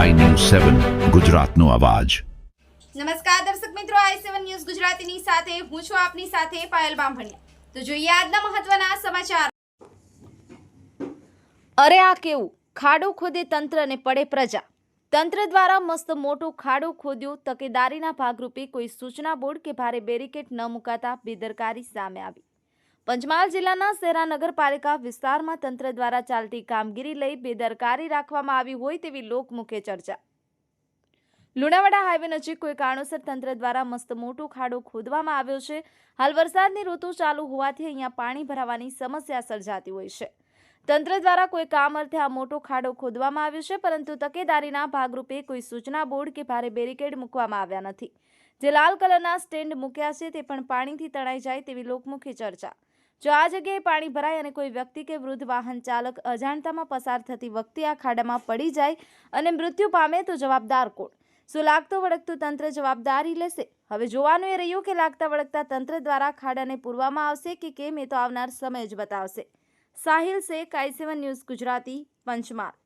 સેવન, ગુજરાતનો અવાજ. નમસ્કાર દર્શક મિત્રો, આઈ સેવન ન્યૂઝ ગુજરાતીની સાથે હું છું આપની સાથે પાયલ બામભણિયા. તો જોઈએ આજના મહત્વના સમાચાર. અરે આ કેવું? ખાડો ખોદે તંત્ર અને પડે પ્રજા. તંત્ર દ્વારા મસ્ત મોટું ખાડો ખોદ્યું, તકેદારીના ભાગરૂપે કોઈ સૂચના બોર્ડ કે ભારે બેરિકેડ ન મુકાતા બેદરકારી સામે આવી. પંચમહાલ જિલ્લાના શહેરા નગરપાલિકા વિસ્તારમાં તંત્ર દ્વારા ચાલતી કામગીરી લઈ બેદરકારી રાખવામાં આવી હોય તેવી લોકમુખે ચર્ચા. લુણાવાડા હાઈવે નજીક કોઈ કારણોસર તંત્ર દ્વારા મસ્ત મોટો ખાડો ખોદવામાં આવ્યો છે. હાલ વરસાદની ઋતુ ચાલુ હોવાથી અહીંયા પાણી ભરાવાની સમસ્યા સર્જાતી હોય છે. તંત્ર દ્વારા કોઈ કામ અર્થે આ મોટો ખાડો ખોદવામાં આવ્યો છે, પરંતુ તકેદારીના ભાગરૂપે કોઈ સૂચના બોર્ડ કે ભારે બેરિકેડ મૂકવામાં આવ્યા નથી. જે લાલ કલરના સ્ટેન્ડ મૂક્યા છે, તે પણ પાણીથી તણાઈ જાય તેવી લોકમુખી ચર્ચા. જો આ જગ્યાએ પાણી ભરાય અને કોઈ વ્યક્તિ કે વૃદ્ધ વાહન ચાલક અજાણતામાં પસાર થતી વખતે આ ખાડામાં પડી જાય અને મૃત્યુ પામે તો જવાબદાર કોણ? શું લાગતું વળગતું તંત્ર જવાબદારી લેશે? હવે જોવાનું એ રહ્યું કે લાગતા વળગતા તંત્ર દ્વારા ખાડાને પૂરવામાં આવશે કે કેમ એ તો આવનાર સમય જ બતાવશે. Sahil Shaikh, I seven news Gujarati, Panchmahal.